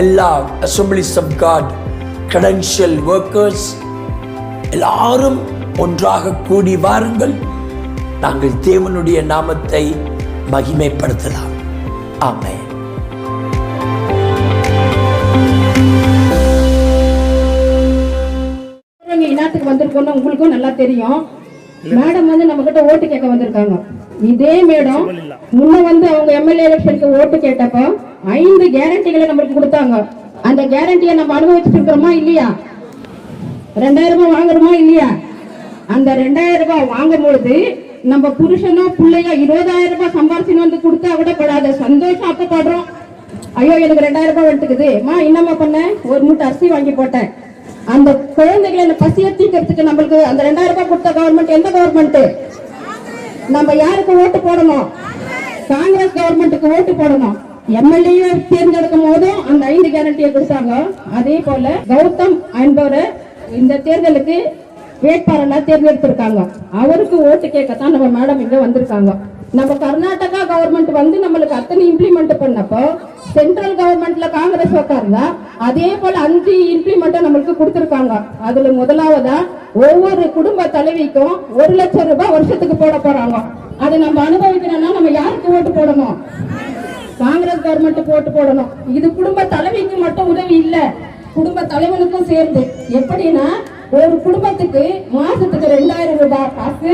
எல்லா assemblies of God credential workers எல்லாரும் ஒன்றாக கூடி வாருங்கள். நாங்கள் தேவனுடைய நாமத்தை மகிமைப்படுத்தலாம். ஆமென். இங்க இனத்துக்கு வந்திருக்கோம்னு உங்களுக்கும் நல்லா தெரியும். மேடம் வந்து நம்ம கிட்ட ஓட்டு கேட்க வந்திருக்காங்க. இதே மேடம் முன்ன வந்து அவங்க எம்எல்ஏ எலெக்ஷனுக்கு ஓட்டு கேட்டப்போ ஐந்து கேரண்டிகளை நம்மளுக்கு கொடுத்தாங்க. அந்த கேரண்டியை நம்ம அனுபவிச்சுட்டு இருக்கிறோமா இல்லையா? ரெண்டாயிரம் ரூபாய் வாங்குறோமா இல்லையா? அந்த ரெண்டாயிரம் ரூபாய் வாங்கும் பொழுது நம்ம புருஷனோ பிள்ளையோ இருபதாயிரம் ரூபாய் சம்பாரிச்சுன்னு வந்து கொடுத்தா கூட படாத சந்தோஷம் அப்ப படுறோம். ஐயோ எனக்கு ரெண்டாயிரம் ரூபாய் வந்துட்டுக்குது. மா என்னம்மா பண்ணேன் ஒரு மூட்டை அரிசி வாங்கி போட்டேன். அந்த குழந்தைகளை அந்த பசியை தீக்கிறதுக்கு நம்மளுக்கு அந்த ரெண்டாயிரம் ரூபாய் கொடுத்த கவர்மெண்ட் எந்த கவர்மெண்ட் நம்ம யாருக்கு ஓட்டு போடணும்? காங்கிரஸ் கவர்மெண்ட்டுக்கு ஓட்டு போடணும். எம்எல்ஏ தேர்ந்தெடுக்கும் போதும் அந்த ஐந்து கேரண்டியை கொடுத்தாங்க. அதே போல கௌதம் என்பவரை இந்த தேர்தலுக்கு வேட்பாளராக தேர்ந்தெடுத்திருக்காங்க. அவருக்கு ஓட்டு கேட்கத்தான் நம்ம மேடம் இங்க வந்திருக்காங்க. நம்ம கர்நாடகா கவர்மெண்ட் வந்து நம்மளுக்கு அத்தனை இம்ப்ளிமெண்ட் பண்ணப்போ சென்ட்ரல் கவர்மெண்ட்ல காங்கிரஸ் உட்கார்ந்தா அதே போல அஞ்சு இம்ப்ளிமெண்ட் நம்மளுக்கு கொடுத்துருக்காங்க. அதுல முதலாவதா ஒவ்வொரு குடும்ப தலைவிக்கும் ஒரு லட்சம் ரூபாய் வருஷத்துக்கு போட போறாங்க. அதை நம்ம அனுபவிக்கணும்னா நம்ம யாருக்கு ஓட்டு போடணும்? காங்கிரஸ் கவர்மெண்ட் போட்டு போடணும். இது குடும்ப தலைவிக்கு மட்டும் உதவி இல்லை. குடும்ப தலைவனுக்கும் சேர்ந்து. எப்படின்னா ஒரு குடும்பத்துக்கு மாசத்துக்கு ரெண்டாயிரம் ரூபாய் காசு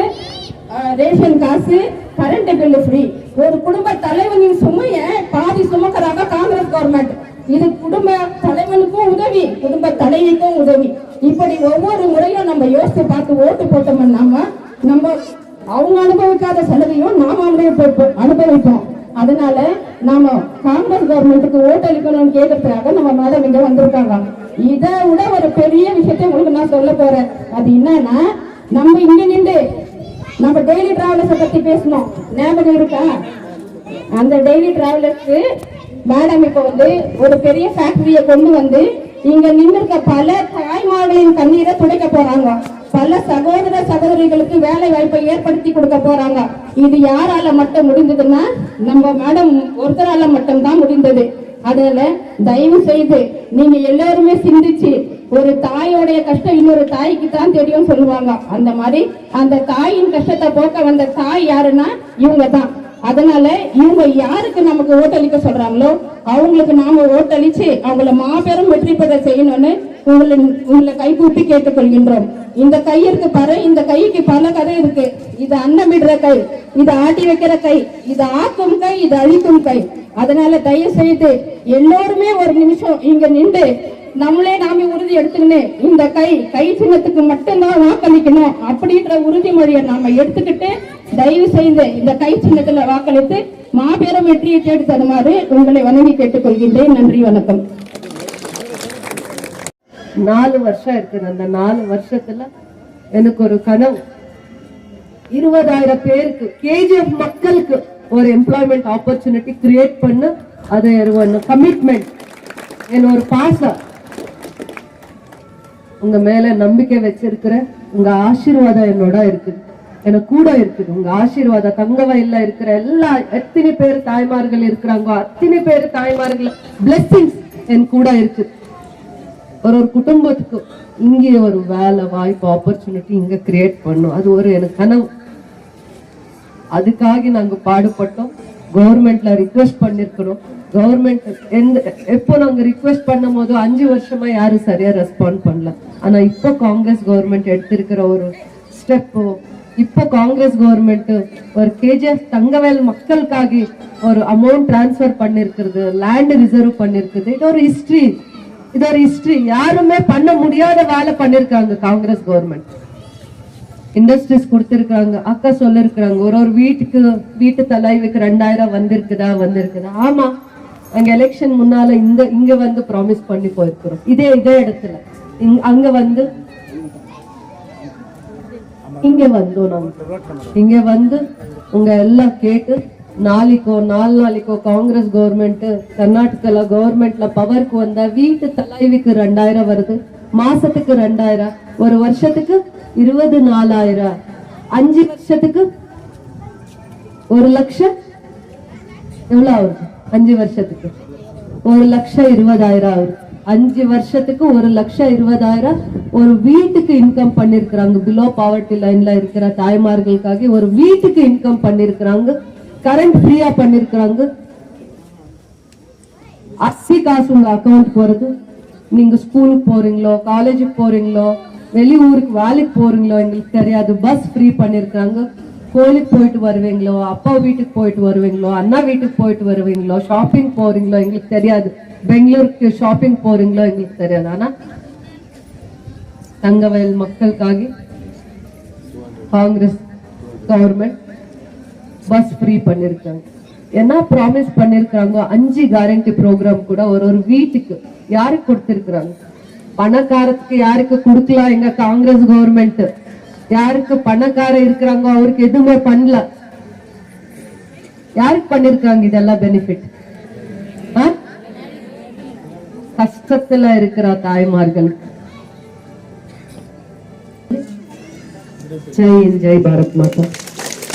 ரேஷன் காசு கரண்ட் பில்லு ஃப்ரீ ஒரு குடும்ப தலைவனின் சுமைய பாதி சுமக்கிறாங்க காங்கிரஸ் கவர்மெண்ட் இது குடும்ப தலைவனுக்கும் உதவி குடும்ப தலைவிக்கும் உதவி. இப்படி ஒவ்வொரு முறையும் நம்ம யோசித்து பார்த்து ஓட்டு போட்டோம்னா நம்ம அவங்க அனுபவிக்காத செலவையும் நாம அனுபவிப்போம் அனுபவிப்போம். அதனால நாம காங்கிரஸ் கவர்மெண்ட்டுக்கு ஓட்டு அளிக்கணும்னு கேட்கறதுக்காக நம்ம மேடம் இங்க வந்திருக்காங்க. இதை விட ஒரு பெரிய விஷயத்தை உங்களுக்கு நான் சொல்ல போறேன். அது என்னன்னா நம்ம இங்க நின்று நம்ம டெய்லி டிராவலர்ஸை பத்தி பேசணும். ஞாபகம் இருக்கா? அந்த டெய்லி டிராவலர்ஸ்க்கு மேடம் இப்ப வந்து ஒரு பெரிய ஃபேக்டரியை கொண்டு வந்து இங்க நின்றுருக்க பல தாய்மார்களின் கண்ணீரை துடைக்க போறாங்க. பல சகோதர சகோதரிகளுக்கு வேலை வாய்ப்பை ஏற்படுத்தி கொடுக்க போறாங்க. இது யாரால மட்டும் முடிந்ததுன்னா நம்ம மேடம் ஒருத்தரால மட்டும்தான் முடிந்தது. அதனால தயவு செய்து நீங்க எல்லாருமே சிந்திச்சு ஒரு தாயோடைய கஷ்டம் இன்னொரு தாய்க்கு தான் தெரியும் சொல்லுவாங்க. அந்த மாதிரி அந்த தாயின் கஷ்டத்தை போக்க வந்த தாய் யாருன்னா இவங்க தான் அதனால இவங்க யாருக்கு நமக்கு ஓட்டளிக்க சொல்றாங்களோ அவங்களுக்கு நாம ஓட்டளிச்சு அவங்கள மாபெரும் வெற்றி பெற செய்யணும்னு உங்களை உங்களை கைகூப்பி கேட்டுக்கொள்கின்றோம். இந்த கை இருக்கு பாரு இந்த கைக்கு பல கதை இருக்கு. இது அன்னமிடுற கை இது ஆட்டி வைக்கிற கை இது ஆக்கும் கை இது அழிக்கும் கை. அதனால தயவு செய்து எல்லோருமே ஒரு நிமிஷம் இங்க நின்று நம்மளே நாமே உறுதி எடுத்துக்கின்னு இந்த கை கை சின்னத்துக்கு மட்டும்தான் வாக்களிக்கணும் அப்படின்ற உறுதிமொழியை நாம எடுத்துக்கிட்டு தயவு செய்து இந்த கை சின்னத்துல வாக்களித்து மாபெரும் வெற்றியை தேடி தருமாறு உங்களை வணங்கி கேட்டுக்கொள்கின்றேன். நன்றி வணக்கம். நாலு வருஷம் இருக்குது. அந்த நாலு வருஷத்துல எனக்கு ஒரு கனவு. இருபதாயிரம் பேருக்கு கேஜிஎஃப் மக்களுக்கு ஒரு எம்ப்ளாய்மெண்ட் ஆப்பர்ச்சுனிட்டி கிரியேட் பண்ண. அது ஒரு கமிட்மெண்ட் என் ஒரு பாசம் உங்க மேல நம்பிக்கை வச்சிருக்கிறேன் உங்க ஆசீர்வாதம் என்னோட இருக்குது. எனக்கு கூட இருக்குது. உங்க ஆசீர்வாதம் தங்க வயல்ல இருக்கிற எல்லா எத்தனை பேர் தாய்மார்கள் இருக்கிறாங்க அத்தனை பேர் தாய்மார்கள் பிளெஸிங்ஸ் என் கூட இருக்குது. ஒரு ஒரு குடும்பத்துக்கு இங்கே ஒரு வேலை வாய்ப்பு ஆப்பர்ச்சுனிட்டி இங்க கிரியேட் பண்ணும். அது ஒரு எனக்கு கனவு. அதுக்காக நாங்க பாடுபட்டோம். கவர்மெண்ட்ல ரிக்வெஸ்ட் பண்ணிருக்கிறோம். கவர்மெண்ட் எந்த எப்போ நாங்க ரிக்வெஸ்ட் பண்ணும் போது அஞ்சு வருஷமா யாரும் சரியா ரெஸ்பாண்ட் பண்ணல. ஆனா இப்போ காங்கிரஸ் கவர்மெண்ட் எடுத்திருக்கிற ஒரு ஸ்டெப்போ இப்போ காங்கிரஸ் கவர்மெண்ட் ஒரு கேஜிஎஃப் தங்கவேல் மக்களுக்காக ஒரு அமௌண்ட் டிரான்ஸ்ஃபர் பண்ணிருக்கிறது லேண்ட் ரிசர்வ் பண்ணிருக்குது இது ஒரு ஹிஸ்டரி இது ஒரு ஹிஸ்டரி யாருமே பண்ண முடியாத வேலை பண்ணிருக்காங்க காங்கிரஸ் கவர்மெண்ட் இண்டஸ்ட்ரீஸ் கொடுத்துருக்காங்க அக்கா சொல்லிருக்காங்க ஒரு ஒரு வீட்டுக்கு வீட்டு தலைவிக்கு ரெண்டாயிரம் வந்திருக்குதா வந்திருக்குதா? ஆமா அங்க எலெக்ஷன் முன்னால இந்த இங்க வந்து ப்ராமிஸ் பண்ணி போயிருக்கிறோம். இதே இதே இடத்துல. இங்க அங்க வந்து இங்க வந்தோம் நாங்க. இங்க வந்து உங்க எல்லாம் கேட்டு நாளைக்கோ நாலு நாளைக்கோ காங்கிரஸ் கவர்மெண்ட் கர்நாடகால கவர்மெண்ட்ல பவருக்கு வந்தா வீட்டு தலைவிக்கு ரெண்டாயிரம் வருது மாசத்துக்கு ரெண்டாயிரம் ஒரு வருஷத்துக்கு இருபது நாலாயிரம் அஞ்சு வருஷத்துக்கு ஒரு லட்சம் எவ்வளவு ஆகுது அஞ்சு வருஷத்துக்கு ஒரு லட்சம் இருபதாயிரம் ஆகுது அஞ்சு வருஷத்துக்கு ஒரு லட்சம் இருபதாயிரம் ஒரு வீட்டுக்கு இன்கம் பண்ணிருக்கிறாங்க பிலோ பாவர்ட்டி லைன்ல இருக்கிற தாய்மார்களுக்காக ஒரு வீட்டுக்கு இன்கம் பண்ணிருக்கிறாங்க கரண்ட் ஃப்ரீயா பண்ணிருக்கிறாங்க. அஸ்ஸி காசு உங்க அக்கௌண்ட் போறது. நீங்க ஸ்கூலுக்கு போறீங்களோ காலேஜுக்கு போறீங்களோ வெளியூருக்கு வேலைக்கு போறீங்களோ எங்களுக்கு தெரியாது. பஸ் ஃப்ரீ பண்ணிருக்காங்க கோயிலுக்கு போயிட்டு வருவீங்களோ அப்பா வீட்டுக்கு போயிட்டு வருவீங்களோ அண்ணா வீட்டுக்கு போயிட்டு வருவீங்களோ ஷாப்பிங் போறீங்களோ எங்களுக்கு தெரியாது. பெங்களூருக்கு ஷாப்பிங் போறீங்களோ எங்களுக்கு தெரியாது. ஆனா தங்கவயல் மக்களுக்காக காங்கிரஸ் கவர்மெண்ட் பஸ் ஃப்ரீ பண்ணிருக்காங்க. என்ன ப்ராமிஸ் பண்ணிருக்காங்க? அஞ்சு கேரண்டி ப்ரோக்ராம் கூட ஒரு ஒரு வீட்டுக்கு யாருக்கு கொடுத்திருக்கிறாங்க? பணக்காரத்துக்கு யாருக்கு கொடுக்கலாம் எங்க காங்கிரஸ் கவர்மெண்ட் யாருக்கு பணக்கார இருக்கிறாங்க? அவருக்கு எதுவுமே பண்ணல. யாருக்கு பண்ணிருக்காங்க இதெல்லாம் பெனிஃபிட் கஷ்டத்துல இருக்கிற தாய்மார்களுக்கு. ஜெய் ஜெய் பாரத் மாதா.